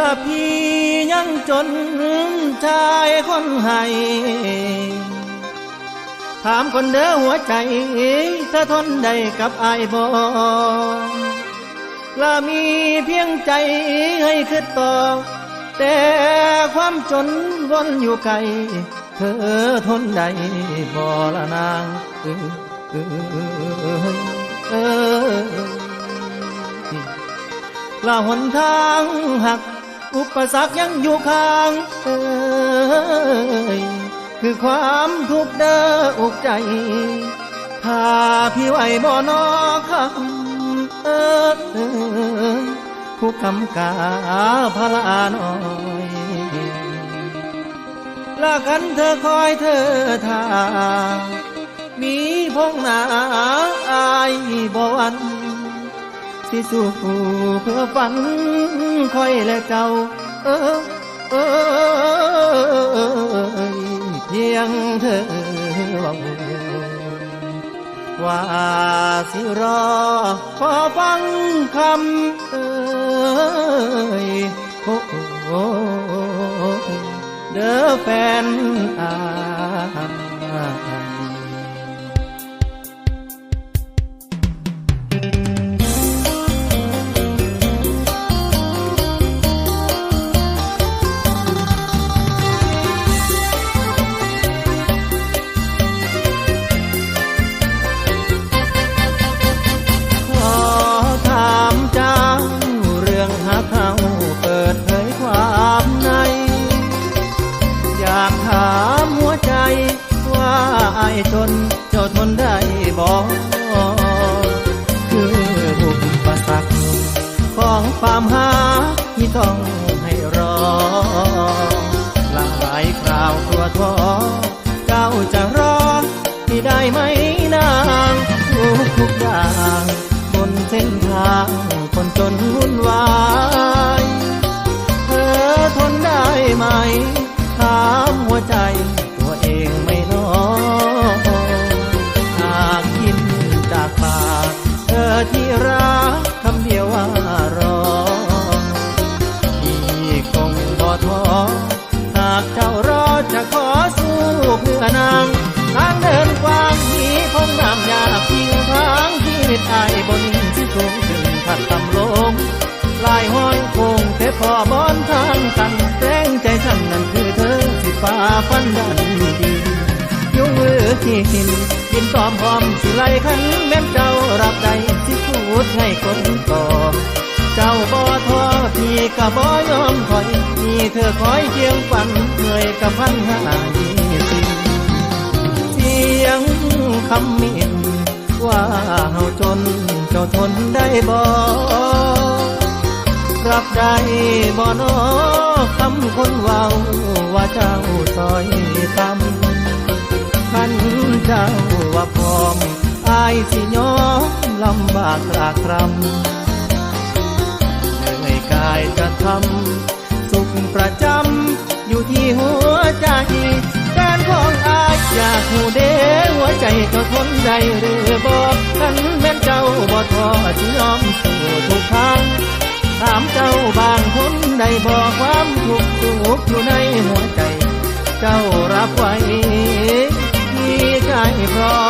ละพี่ยังจนชายคนให้ถามคนเด้อหัวใจถ้าทนได้กับอายบอละมีเพียงใจให้คิดต่อ แต่ความจนวนอยู่ไกล เธอทนได้บ่ละนางเออเออเออละหนทางหัก อุปสรรคยังอยู่ข้างเอ้ยคือความทุกข์เด้ออกใจถ้าพี่ไหวบ่นอคำเออผู้กำกาพลาน้อยละกันเธอคอยเธอทามีพงหนาอายบ่วัน สิสู้เพื่อฝันคอยและเจ้า เออเออเพียงเธอว่าว่าสิรอ ขอฟังคำเอ่ยโอ้โอ้เด้อแฟนอาาเขาเปิดเผยความใน อยากถามหัวใจว่าไอ้ายจนเจ้าทนได้บอกคืออุปสรรคของความหาที่ต้องให้รอ หลายคราวตัวท้อเจ้าจะรอที่ได้ไหม ที่รักคำเดียวว่ารอพี่คงบ่ท้อหากเจ้ารอจะขอสู้เพื่อนางทางเดินกว้างที่พงน้ำยากทิ้งทางชีวิตอายบนที่สูงขึ้นขัดต่ำลงลายห้อยคงแต่พอบอนทางกันแรงใจฉันนั้นคือเธอที่ฝ่าฟันดันดียุ่งมือที่หินยินตอมพร้อมสิไลขันแม่นเจ้ารับใด ดให้คนต่อ เจ้าบ่ท้อพี่ก็บ่ยอมถอยมีเธอคอยเคียงฝันเหนื่อยกับพันหายี่สิบเสียงคำมินว่าเฮาจนเจ้าทนได้บ่รับได้บ่นอคำคนเว้าว่าเจ้าซอยคำขันเจ้าว่าพอายสิยอมลำบากรากรำเหนื่อยกายจะทำสุขประจำอยู่ที่หัวใจการของอายอยากหูเดหัวใจเจ้าทนได้หรือบอกกันแม่นเจ้าบ่ท้อสิยอมสู้ทุกทางถามเจ้าบางคนได้บอกความทุกข์สุขอยู่ในหัวใจ เจ้ารับไว้ที่ใจพร้อม